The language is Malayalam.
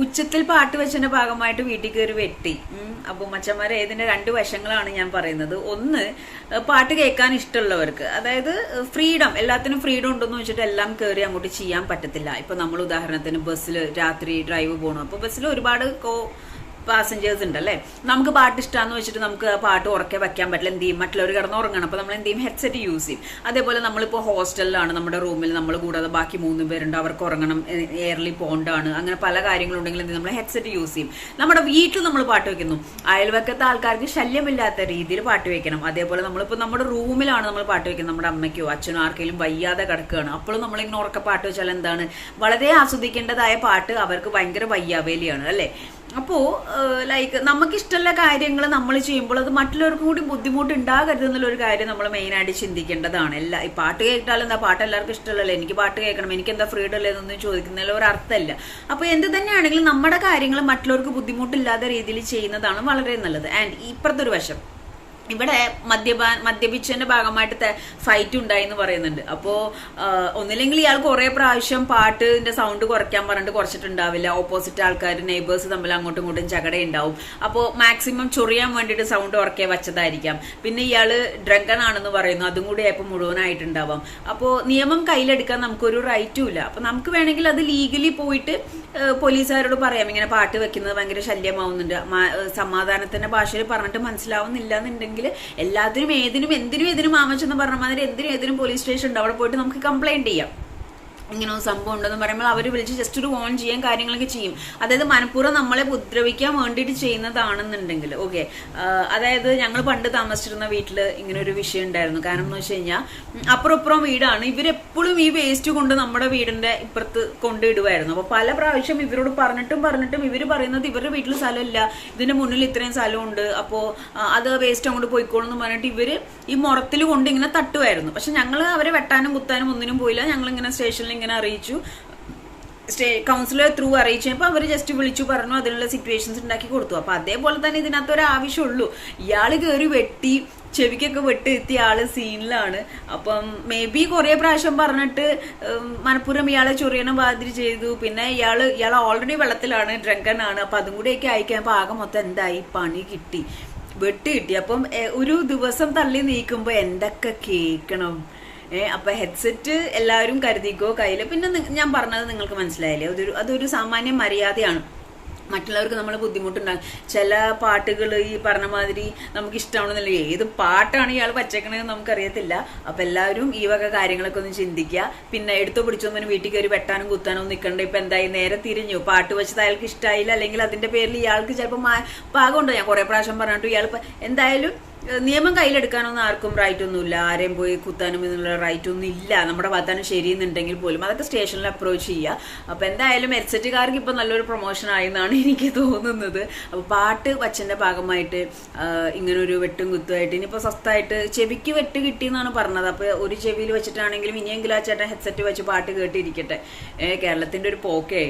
ഉച്ചത്തിൽ പാട്ട് വെച്ചതിന്റെ ഭാഗമായിട്ട് വീട്ടിൽ കയറി വെട്ടി. അപ്പോൾ അപ്പൊ മച്ചന്മാരെ ഇതിന്റെ രണ്ട് വശങ്ങളാണ് ഞാൻ പറയുന്നത്. ഒന്ന് പാട്ട് കേൾക്കാൻ ഇഷ്ടമുള്ളവർക്ക്. അതായത് ഫ്രീഡം എല്ലാത്തിനും ഫ്രീഡം ഉണ്ടെന്ന് വെച്ചിട്ട് എല്ലാം കയറി അങ്ങോട്ട് ചെയ്യാൻ പറ്റത്തില്ല. ഇപ്പൊ നമ്മൾ ഉദാഹരണത്തിന് ബസ്സിൽ രാത്രി ഡ്രൈവ് പോകണം അപ്പൊ ബസ്സിൽ ഒരുപാട് പാസഞ്ചേഴ്സ് ഉണ്ടല്ലേ? നമുക്ക് പാട്ട് ഇഷ്ടമാന്ന് വെച്ചിട്ട് നമുക്ക് പാട്ട് ഉറക്കെ വെക്കാൻ പറ്റില്ല. എന്ത് ചെയ്യും? മറ്റുള്ളവർ കിടന്ന് ഉറങ്ങണം അപ്പോൾ നമ്മൾ എന്ത് ചെയ്യും? ഹെഡ്സെറ്റ് യൂസ് ചെയ്യും. അതേപോലെ നമ്മളിപ്പോ ഹോസ്റ്റലിലാണ് നമ്മുടെ റൂമിൽ നമ്മൾ കൂടാതെ ബാക്കി മൂന്ന് പേരുണ്ട്. അവർക്ക് ഉറങ്ങണം. എയർലി പോണ്ടാണ്. അങ്ങനെ പല കാര്യങ്ങളുണ്ടെങ്കിൽ എന്ത് നമ്മൾ ഹെഡ്സെറ്റ് യൂസ് ചെയ്യും. നമ്മുടെ വീട്ടിൽ നമ്മൾ പാട്ട് വെക്കുന്നു. അയൽവക്കത്തെ ആൾക്കാർക്ക് ശല്യമില്ലാത്ത രീതിയിൽ പാട്ട് വെക്കണം. അതേപോലെ നമ്മളിപ്പോ നമ്മുടെ റൂമിലാണ് നമ്മൾ പാട്ട് വെക്കുന്നത്. നമ്മുടെ അമ്മയ്ക്കോ അച്ഛനോ ആർക്കെങ്കിലും വയ്യാതെ കിടക്കുകയാണ്. അപ്പോഴും നമ്മളിങ്ങനെ ഉറക്ക പാട്ട് വെച്ചാൽ എന്താണ്? വളരെ ആസ്വദിക്കേണ്ടതായ പാട്ട് അവർക്ക് ഭയങ്കര വയ്യാവേലിയാണ്. അല്ലേ? അപ്പോ ലൈക്ക് നമുക്ക് ഇഷ്ടമുള്ള കാര്യങ്ങൾ നമ്മൾ ചെയ്യുമ്പോൾ അത് മറ്റുള്ളവർക്കും കൂടി ബുദ്ധിമുട്ട് ഉണ്ടാകരുത് എന്നുള്ള ഒരു കാര്യം നമ്മൾ മെയിനായിട്ട് ചിന്തിക്കേണ്ടതാണ്. എല്ലാ ഈ പാട്ട് കേട്ടാലും എന്താ പാട്ട് എല്ലാവർക്കും ഇഷ്ടമല്ലല്ലോ? എനിക്ക് പാട്ട് കേൾക്കണം എനിക്ക് എന്താ ഫ്രീഡം എന്നൊന്നും ചോദിക്കുന്നതിൽ ഒരു അർത്ഥമില്ല. അപ്പോൾ എന്ത് തന്നെയാണെങ്കിലും നമ്മുടെ കാര്യങ്ങൾ മറ്റുള്ളവർക്ക് ബുദ്ധിമുട്ടില്ലാത്ത രീതിയിൽ ചെയ്യുന്നതാണ് വളരെ നല്ലത്. ആൻഡ് ഇപ്പുറത്തെ ഒരു വശം. ഇവിടെ മദ്യപാൻ മദ്യപിച്ചതിന്റെ ഭാഗമായിട്ട് ഫൈറ്റ് ഉണ്ടായി എന്ന് പറയുന്നുണ്ട്. അപ്പോ ഒന്നില്ലെങ്കിൽ ഇയാൾ കുറെ പ്രാവശ്യം പാട്ടിന്റെ സൗണ്ട് കുറയ്ക്കാൻ പറഞ്ഞിട്ട് കുറച്ചിട്ടുണ്ടാവില്ല. ഓപ്പോസിറ്റ് ആൾക്കാർ നെയ്ബേഴ്സ് തമ്മിൽ അങ്ങോട്ടും ഇങ്ങോട്ടും ചകട ഉണ്ടാവും അപ്പോ മാക്സിമം ചൊറിയാൻ വേണ്ടിട്ട് സൗണ്ട് ഉറക്കെ വെച്ചതായിരിക്കാം. പിന്നെ ഇയാൾ ഡ്രങ്കൺ ആണെന്ന് പറയുന്നു. അതും കൂടി ആയപ്പോൾ മുഴുവനായിട്ടുണ്ടാവാം. അപ്പോൾ നിയമം കയ്യിലെടുക്കാൻ നമുക്കൊരു റൈറ്റും ഇല്ല. അപ്പൊ നമുക്ക് വേണമെങ്കിൽ അത് ലീഗലി പോയിട്ട് പോലീസുകാരോട് പറയാം. ഇങ്ങനെ പാട്ട് വെക്കുന്നത് ഭയങ്കര ശല്യമാവുന്നുണ്ട്. സമാധാനത്തിന്റെ ഭാഷയിൽ പറഞ്ഞിട്ട് മനസ്സിലാവുന്നില്ല എന്നുണ്ടെങ്കിൽ എല്ലാത്തിനും ഏതിനും എന്തിനും ഏതിനും ആമച്ചെന്ന് പറഞ്ഞ മാതിരി എന്തിനും ഏതിനും പോലീസ് സ്റ്റേഷൻ ഉണ്ട് അവിടെ പോയിട്ട് നമുക്ക് കംപ്ലൈന്റ് ചെയ്യാം. ഇങ്ങനെ ഒരു സംഭവം ഉണ്ടെന്ന് പറയുമ്പോൾ അവർ വിളിച്ച് ജസ്റ്റ് ഒരു ഓൺ ചെയ്യാൻ കാര്യങ്ങളൊക്കെ ചെയ്യും. അതായത് മനഃപൂർവം നമ്മളെ ഉപദ്രവിക്കാൻ വേണ്ടിയിട്ട് ചെയ്യുന്നതാണെന്നുണ്ടെങ്കിൽ ഓക്കെ അതായത് ഞങ്ങൾ പണ്ട് താമസിച്ചിരുന്ന വീട്ടിൽ ഇങ്ങനെ ഒരു വിഷയം ഉണ്ടായിരുന്നു. കാരണം എന്ന് വെച്ച് കഴിഞ്ഞാൽ അപ്പുറപ്പുറം അപ്പുറം വീടാണ്. ഇവരെപ്പോഴും ഈ വേസ്റ്റ് കൊണ്ട് നമ്മുടെ വീടിന്റെ ഇപ്പുറത്ത് കൊണ്ടിടുമായിരുന്നു അപ്പോൾ പല പ്രാവശ്യം ഇവരോട് പറഞ്ഞിട്ടും പറഞ്ഞിട്ടും ഇവർ പറയുന്നത് ഇവരുടെ വീട്ടിൽ സ്ഥലമില്ല. ഇതിന്റെ മുന്നിൽ ഇത്രയും സ്ഥലമുണ്ട്. അപ്പോൾ അത് വേസ്റ്റ് അങ്ങോട്ട് പോയിക്കോളും എന്ന് പറഞ്ഞിട്ട് ഇവർ ഈ മുറത്തിൽ കൊണ്ട് ഇങ്ങനെ തട്ടുമായിരുന്നു പക്ഷെ ഞങ്ങൾ അവരെ വെട്ടാനും കുത്താനും ഒന്നിനും പോയില്ല. ഞങ്ങൾ ഇങ്ങനെ സ്റ്റേഷനിൽ ഇങ്ങനെ അറിയിച്ചു. സ്റ്റേ കൗൺസിലർ ത്രൂ അറിയിച്ചു. അപ്പോൾ അവർ ജസ്റ്റ് വിളിച്ചു പറഞ്ഞു അതിനുള്ള സിറ്റുവേഷൻസ് ഉണ്ടാക്കി കൊടുത്തു. അപ്പൊ അതേപോലെ തന്നെ ഇതിനകത്ത് ഒരു ആവശ്യമുള്ളൂ. ഇയാൾ കയറി വെട്ടി ചെവിക്കൊക്കെ വെട്ട് എത്തിയ ആൾ സീനിലാണ് അപ്പം മേ ബി കുറേ പ്രാവശ്യം പറഞ്ഞിട്ട് മനഃപൂർവം ഇയാളെ ചൊറിയണം മാതിരി ചെയ്തു. പിന്നെ ഇയാൾ ഇയാൾ ഓൾറെഡി വെള്ളത്തിലാണ് ഡ്രങ്കൻ ആണ് അപ്പൊ അതും കൂടെയൊക്കെ അയക്കാൻ ആകെ മൊത്തം എന്തായി? പണി കിട്ടി. വെട്ട് കിട്ടി. അപ്പം ഒരു ദിവസം തള്ളി നീക്കുമ്പോ എന്തൊക്കെ കേൾക്കണം? അപ്പൊ ഹെഡ്സെറ്റ് എല്ലാവരും കരുതിക്കോ കയ്യിൽ? പിന്നെ ഞാൻ പറഞ്ഞത് നിങ്ങൾക്ക് മനസ്സിലായില്ലേ? അതൊരു അതൊരു സാമാന്യ മര്യാദയാണ്. മറ്റുള്ളവർക്ക് നമ്മൾ ബുദ്ധിമുട്ടുണ്ടാകും ചില പാട്ടുകൾ ഈ പറഞ്ഞ മാതിരി നമുക്ക് ഇഷ്ടമാണെന്നില്ല ഏത് പാട്ടാണ് ഇയാൾ പച്ചക്കണെന്ന് നമുക്കറിയത്തില്ല. അപ്പൊ എല്ലാവരും ഈ വക കാര്യങ്ങളൊക്കെ ഒന്ന് ചിന്തിക്കുക പിന്നെ എടുത്തു പിടിച്ചൊന്നും വീട്ടിൽ കയറി വെട്ടാനും കുത്താനും നിൽക്കണ്ട ഇപ്പൊ എന്തായി? നേരെ തിരിഞ്ഞു. പാട്ട് വെച്ചത് അയാൾക്ക് ഇഷ്ടമായില്ല അല്ലെങ്കിൽ അതിന്റെ പേരിൽ ഇയാൾക്ക് ചിലപ്പോൾ പാകമുണ്ടോ? ഞാൻ കുറെ പ്രാവശ്യം പറഞ്ഞിട്ട് ഇയാൾ എന്തായാലും നിയമം കയ്യിലെടുക്കാനൊന്നും ആർക്കും റൈറ്റ് ഒന്നുമില്ല. ആരെയും പോയി കുത്താനും എന്നുള്ള റൈറ്റ് ഒന്നും ഇല്ല നമ്മുടെ ഭാഗത്താണ് ശരിയെന്നുണ്ടെങ്കിൽ പോലും അതൊക്കെ സ്റ്റേഷനിൽ അപ്രോച്ച് ചെയ്യുക. അപ്പൊ എന്തായാലും എർസെറ്റുകാർക്ക് ഇപ്പൊ നല്ലൊരു പ്രൊമോഷൻ ആയെന്നാണ് എനിക്ക് തോന്നുന്നത്. അപ്പോൾ പാട്ട് വച്ചന്റെ ഭാഗമായിട്ട് ഇങ്ങനൊരു വെട്ടും കുത്തുമായിട്ട് ഇനിയിപ്പോ സ്വസ്ഥമായിട്ട് ചെവിക്ക് വെട്ട് കിട്ടി എന്നാണ് പറഞ്ഞത്. അപ്പോൾ ഒരു ചെവിയിൽ വെച്ചിട്ടാണെങ്കിലും ഇനിയെങ്കിലും ആ ചേട്ടൻ ഹെഡ്സെറ്റ് വെച്ച് പാട്ട് കേട്ടിരിക്കട്ടെ. ഏഹ് കേരളത്തിന്റെ ഒരു പോക്കേ.